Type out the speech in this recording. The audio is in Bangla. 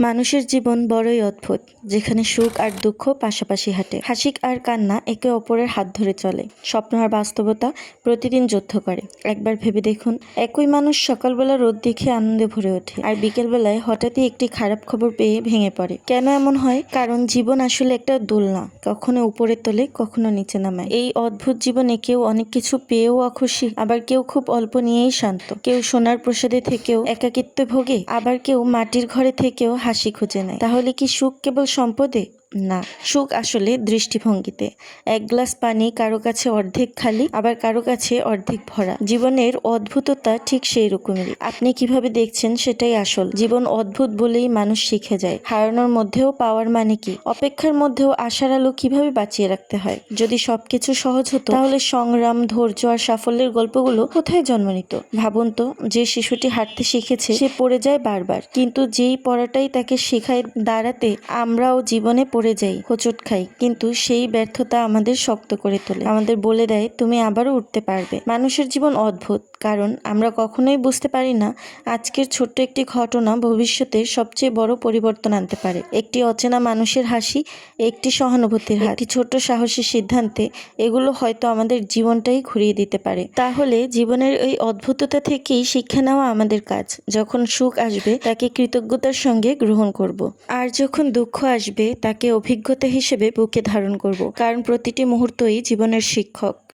মানুষের জীবন বড়ই অদ্ভুত, যেখানে সুখ আর দুঃখ পাশাপাশি হাঁটে। হাসিক আর কান্না একে অপরের হাত ধরে চলে। স্বপ্ন আর বাস্তবতা প্রতিদিন যুদ্ধ করে। একবার ভেবে দেখুন, একই মানুষ সকালবেলা রোদ দেখে আনন্দে ভরে ওঠে আর বিকেলবেলায় হঠাৎই একটি খারাপ খবর পেয়ে ভেঙে পড়ে। কেন এমন হয়? কারণ জীবন আসলে একটা দোলনা, কখনো উপরে তোলে, কখনো নিচে নামায়। এই অদ্ভুত জীবনে কেউ অনেক কিছু পেয়েও অখুশি, আবার কেউ খুব অল্প নিয়েই শান্ত। কেউ সোনার প্রসাদে থেকেও একাকিত্বে ভোগে, আবার কেউ মাটির ঘরে থেকেও হাসি খুঁজে নেয়। তাহলে কি সুখ কেবল সম্পদে? না। সুখ আসলে দৃষ্টিভঙ্গিতে। এক গ্লাস পানি কারও কাছে অর্ধেক খালি, আবার কারও কাছে অর্ধেক ভরা। জীবনের অদ্ভুততা ঠিক সেই রকমেরই আপনি কীভাবে দেখছেন সেটাই আসল। জীবন অদ্ভুত বলেই মানুষ শিখে যায়। হারানোর মধ্যেও পাওয়ার মানে কি? অপেক্ষার মধ্যেও আশার আলো কীভাবে বাঁচিয়ে রাখতে হয়? যদি সবকিছু সহজ হতো, তাহলে সংগ্রাম, ধৈর্য আর সাফল্যের গল্পগুলো কোথায় জন্ম নিত? ভাবুন তো, যে শিশুটি হাঁটতে শিখেছে, সে পড়ে যায় বারবার। কিন্তু যেই পড়াটাই তাকে শেখায় দাঁড়াতে, আমরাও জীবনে পড়ে যাই, হোঁচট খাই, কিন্তু সেই ব্যর্থতা আমাদের শক্ত করে তোলে। আমাদের বলে দেয়, তুমি আবারও উঠতে পারবে। মানুষের জীবন অদ্ভুত, কারণ আমরা কখনোই বুঝতে পারি না আজকের ছোট্ট একটি ঘটনা ভবিষ্যতে সবচেয়ে বড় পরিবর্তন আনতে পারে। একটি অচেনা মানুষের হাসি, একটি সহানুভূতির হাত, একটি ছোট্ট সাহসী সিদ্ধান্তে এগুলো হয়তো আমাদের জীবনটাই ঘুরিয়ে দিতে পারে। তাহলে জীবনের এই অদ্ভুততা থেকেই শিক্ষা নেওয়া আমাদের কাজ। যখন সুখ আসবে, তাকে কৃতজ্ঞতার সঙ্গে গ্রহণ করব। আর যখন দুঃখ আসবে, তাকে অভিজ্ঞতা হিসেবে বুকে ধারণ করব। কারণ প্রতিটি মুহূর্তই জীবনের শিক্ষক